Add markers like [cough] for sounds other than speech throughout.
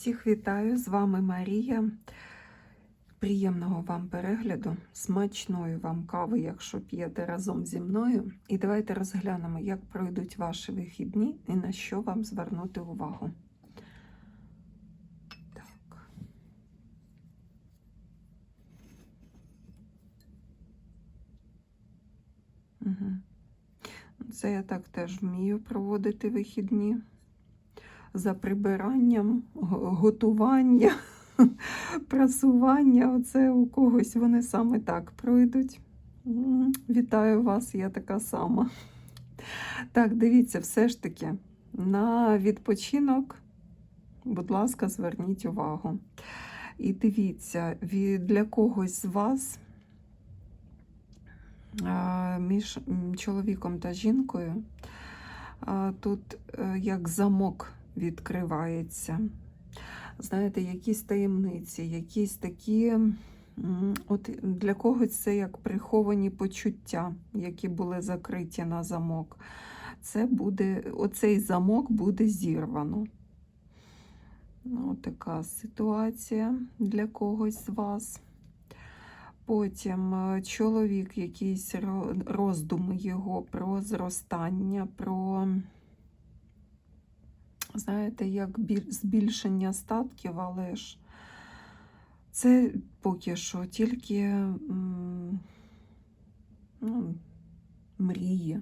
Всіх вітаю, з вами Марія. Приємного вам перегляду, смачної вам кави, якщо п'єте разом зі мною. І давайте розглянемо, як пройдуть ваші вихідні і на що вам звернути увагу. Так. Угу. Це я так теж вмію проводити вихідні за прибиранням, го- готування, [laughs] прасування. Оце у когось вони саме так пройдуть. Вітаю вас, я така сама. Так, дивіться, все ж таки, на відпочинок, будь ласка, зверніть увагу. І дивіться, для когось з вас між чоловіком та жінкою тут е, як замок відкривається. Знаєте, якісь таємниці, якісь такі. От для когось це як приховані почуття, які були закриті на замок. Це буде, оцей замок буде зірвано. Ну, така ситуація для когось з вас. Потім е, чоловік, якісь ро- роздуми його про зростання, про, знаєте, як збільшення статків, але ж це поки що тільки ну, мрії.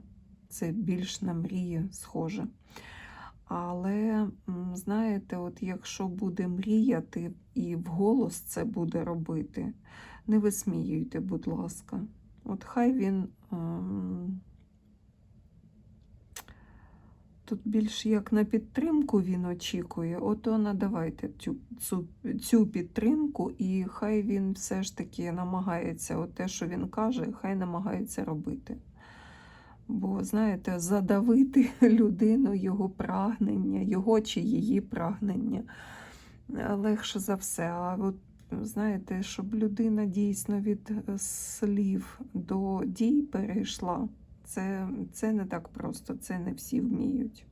Це більш на мрії схоже. Але, знаєте, от якщо буде мріяти і вголос це буде робити, не висміюйте, будь ласка. От хай він ем, тут більш як на підтримку він очікує, ото надавайте цю, цю, цю підтримку, і хай він все ж таки намагається, от те, що він каже, хай намагається робити. Бо, знаєте, задавити [laughs] людину, його прагнення, його чи її прагнення е, легше за все. А от знаєте, щоб людина дійсно від е, слів до дій перейшла, це, це не так просто, це не всі вміють.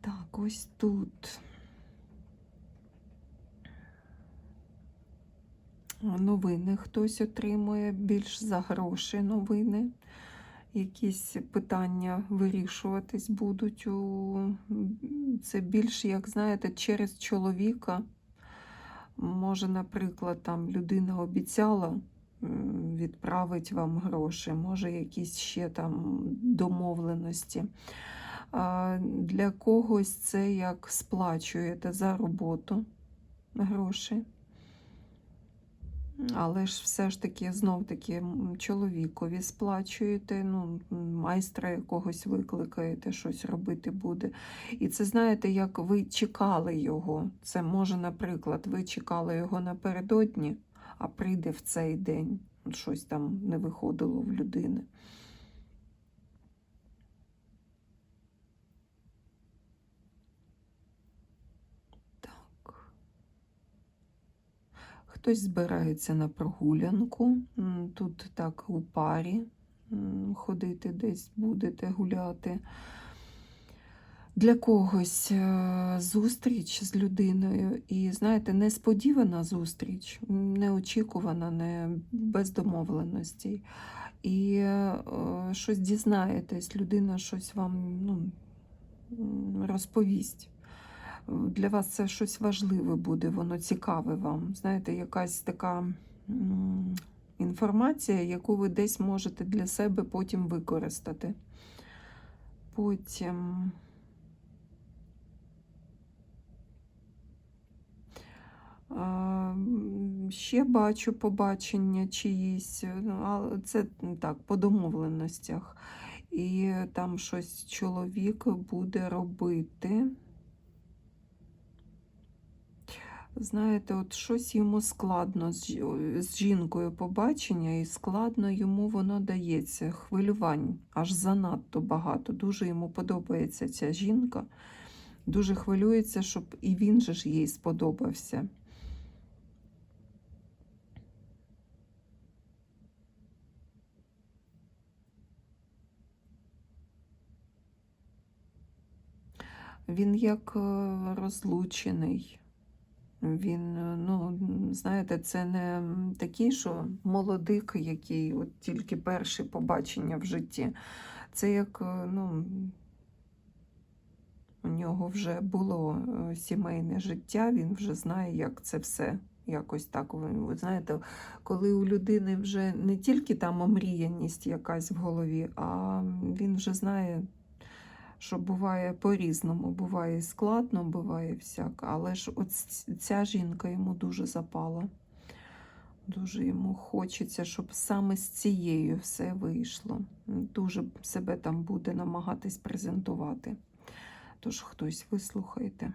Так, ось тут. Новини хтось отримує більш за гроші новини. Якісь питання вирішуватись будуть у це більш, як знаєте, через чоловіка. Може, наприклад, там людина обіцяла відправить вам гроші, може, якісь ще там домовленості. Для когось це як сплачуєте за роботу гроші. Але ж все ж таки, знов таки, чоловікові сплачуєте, ну, майстра якогось викликаєте, щось робити буде. І це знаєте, як ви чекали його. Це може, наприклад, ви чекали його напередодні, а прийде в цей день. Щось там не виходило в людини. Так. Хтось збирається на прогулянку. Тут так у парі ходити десь будете гуляти. Для когось е, зустріч з людиною, і знаєте, несподівана зустріч, неочікувана, не без домовленостей. І е, щось дізнаєтесь, людина щось вам ну, розповість для вас це щось важливе буде, воно цікаве вам. Знаєте, якась така інформація, яку ви десь можете для себе потім використати. Потім. А, м, Ще бачу побачення чиїсь, ну, але це так, по домовленостях. І там щось чоловік буде робити. Знаєте, от щось йому складно з жінкою побачення, і складно йому воно дається. Хвилювань аж занадто багато. Дуже йому подобається ця жінка. Дуже хвилюється, щоб і він же ж їй сподобався. Він як е, розлучений. Він, е, ну, знаєте, це не такий, що молодик, який от тільки перше побачення в житті. Це як, е, ну, у нього вже було сімейне життя, він вже знає, як це все якось так. Ви знаєте, коли у людини вже не тільки там омріяність якась в голові, а він вже знає, що буває по-різному. Буває складно, буває всяк. Але ж от ця жінка йому дуже запала. Дуже йому хочеться, щоб саме з цією все вийшло. Дуже себе там буде намагатись презентувати. Тож хтось вислухайте.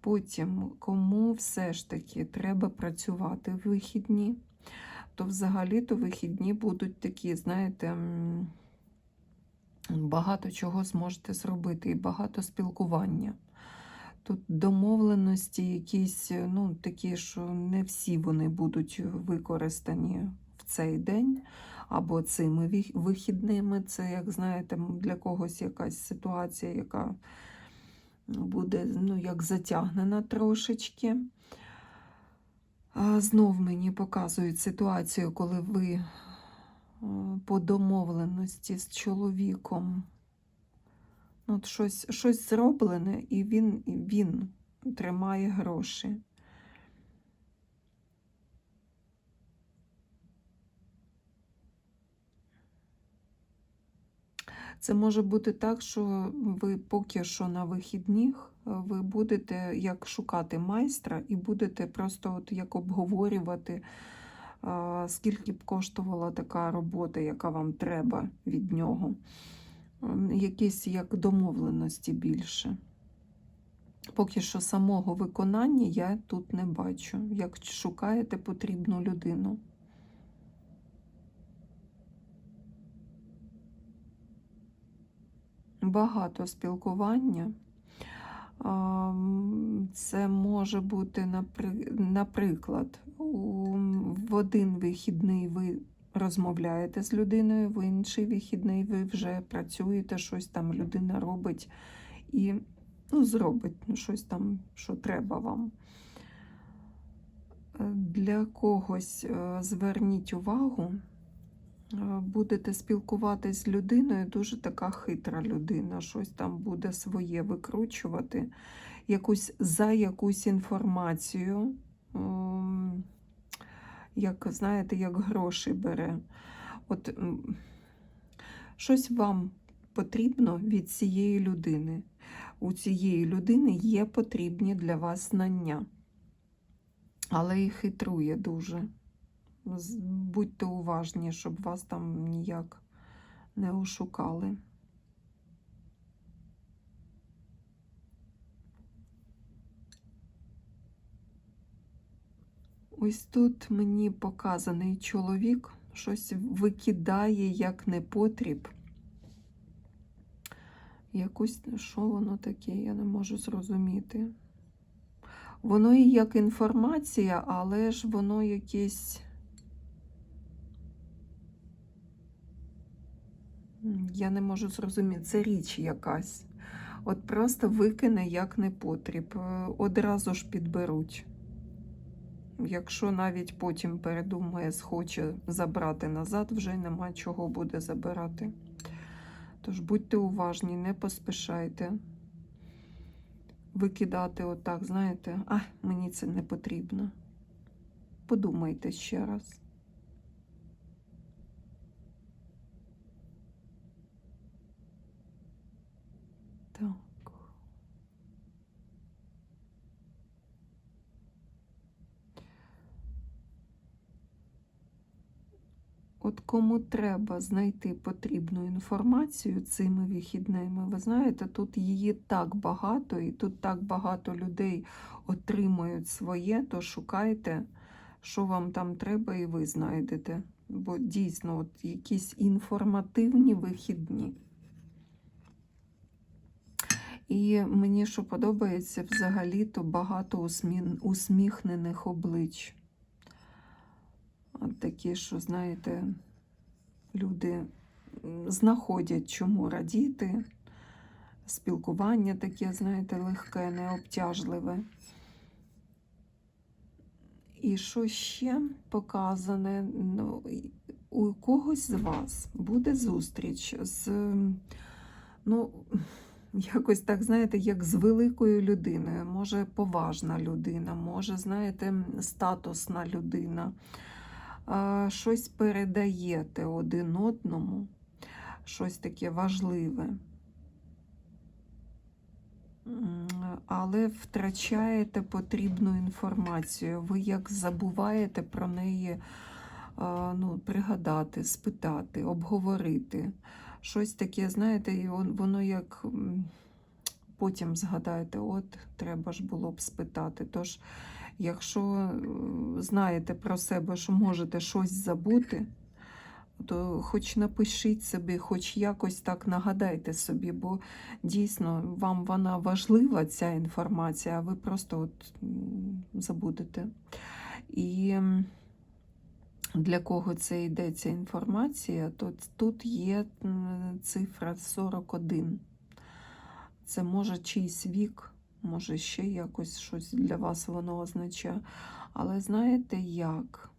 Потім, кому все ж таки треба працювати в вихідні, то взагалі-то вихідні будуть такі, знаєте, багато чого зможете зробити і багато спілкування. Тут домовленості якісь, ну, такі, що не всі вони будуть використані в цей день або цими вихідними. Це, як знаєте, для когось якась ситуація, яка буде ну, як затягнена трошечки. Знов мені показують ситуацію, коли ви е, по домовленості з чоловіком ну, от щось, щось зроблене, і він, він тримає гроші. Це може бути так, що ви поки що на вихідних е, ви будете як шукати майстра і будете просто от як обговорювати, скільки б коштувала така робота, яка вам треба від нього. Якісь як домовленості більше. Поки що самого виконання я тут не бачу. Як шукаєте потрібну людину. Багато спілкування. Це може бути, наприклад, в один вихідний ви розмовляєте з людиною, в інший вихідний ви вже працюєте, щось там людина робить і ну, зробить ну, щось там, що треба вам. Е, Для когось е, зверніть увагу, будете спілкуватись з людиною, дуже така хитра людина, щось там буде своє викручувати, якусь за якусь інформацію, як знаєте, як гроші бере. От щось вам потрібно від цієї людини. У цієї людини є потрібні для вас знання, але і хитрує дуже. Будьте уважні, щоб вас там ніяк не ошукали. Ось тут мені показаний чоловік щось викидає як непотріб. Якусь, що воно таке, я не можу зрозуміти. Воно і як інформація, але ж воно якесь. Я не можу зрозуміти, це річ якась. От просто викине як непотріб. Е, Одразу ж підберуть. Якщо навіть потім передумає, схоче забрати назад, вже нема чого буде забирати. Тож будьте уважні, не поспішайте викидати отак, знаєте, а мені це не потрібно. Подумайте ще раз. Так. От кому треба знайти потрібну інформацію цими вихідними, ви знаєте, тут її так багато, і тут так багато людей отримують своє, то шукайте, що вам там треба, і ви знайдете. Бо дійсно, от якісь інформативні вихідні. І мені що подобається взагалі, то багато усміхнених облич. Такі, що, знаєте, люди знаходять чому радіти, спілкування таке, знаєте, легке, необтяжливе. І що ще показане? Ну, у когось з вас буде зустріч з, ну, якось так, знаєте, як з великою людиною. Може, поважна людина, може, знаєте, статусна людина. Щось передаєте один одному, щось таке важливе. Але втрачаєте потрібну інформацію. Ви як забуваєте про неї ну, пригадати, спитати, обговорити. Щось таке, знаєте, воно як потім згадаєте, от треба ж було б спитати. Тож, якщо е, знаєте про себе, що можете щось забути, то хоч напишіть собі, хоч якось так нагадайте собі, бо дійсно вам вона важлива, ця інформація, а ви просто от забудете. І для кого це йде ця інформація, то тут є цифра 41. Це може чийсь вік, може ще якось щось для вас воно означає. Але знаєте як?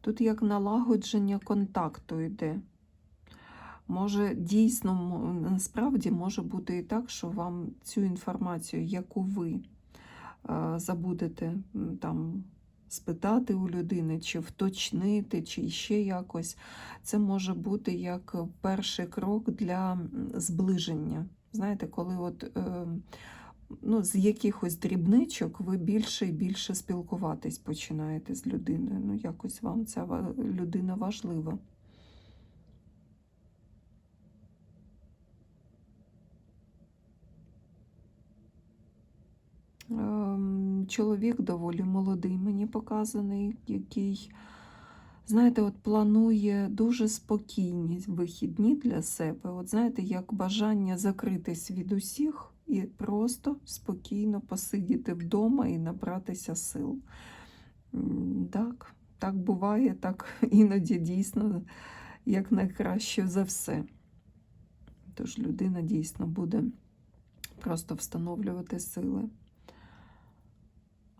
Тут як налагодження контакту йде. Може, дійсно, насправді може бути і так, що вам цю інформацію, яку ви е, забудете там спитати у людини, чи вточнити, чи ще якось, це може бути як перший крок для зближення. Знаєте, коли от. Е, Ну, з якихось дрібничок ви більше і більше спілкуватись починаєте з людиною. Ну, якось вам ця людина важлива. Ем, Чоловік доволі молодий, мені показаний, який, знаєте, от планує дуже спокійні вихідні для себе. От знаєте, як бажання закритись від усіх і просто спокійно посидіти вдома і набратися сил. Так, так буває, так [laughs] іноді дійсно як найкраще за все. Тож людина дійсно буде просто встановлювати сили.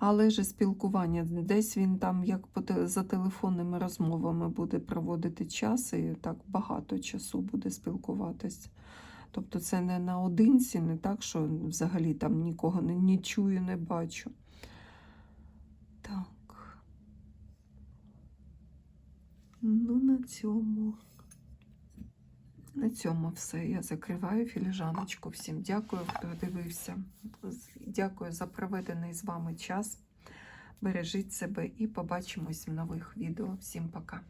Але ж спілкування, десь він там, як за телефонними розмовами буде проводити час, і так багато часу буде спілкуватись. Тобто це не наодинці, не так, що взагалі там нікого не, не чую, не бачу. Так. Ну, на цьому. На цьому все. Я закриваю філіжаночку. Всім дякую, хто дивився. Дякую за проведений з вами час. Бережіть себе і побачимось в нових відео. Всім пока.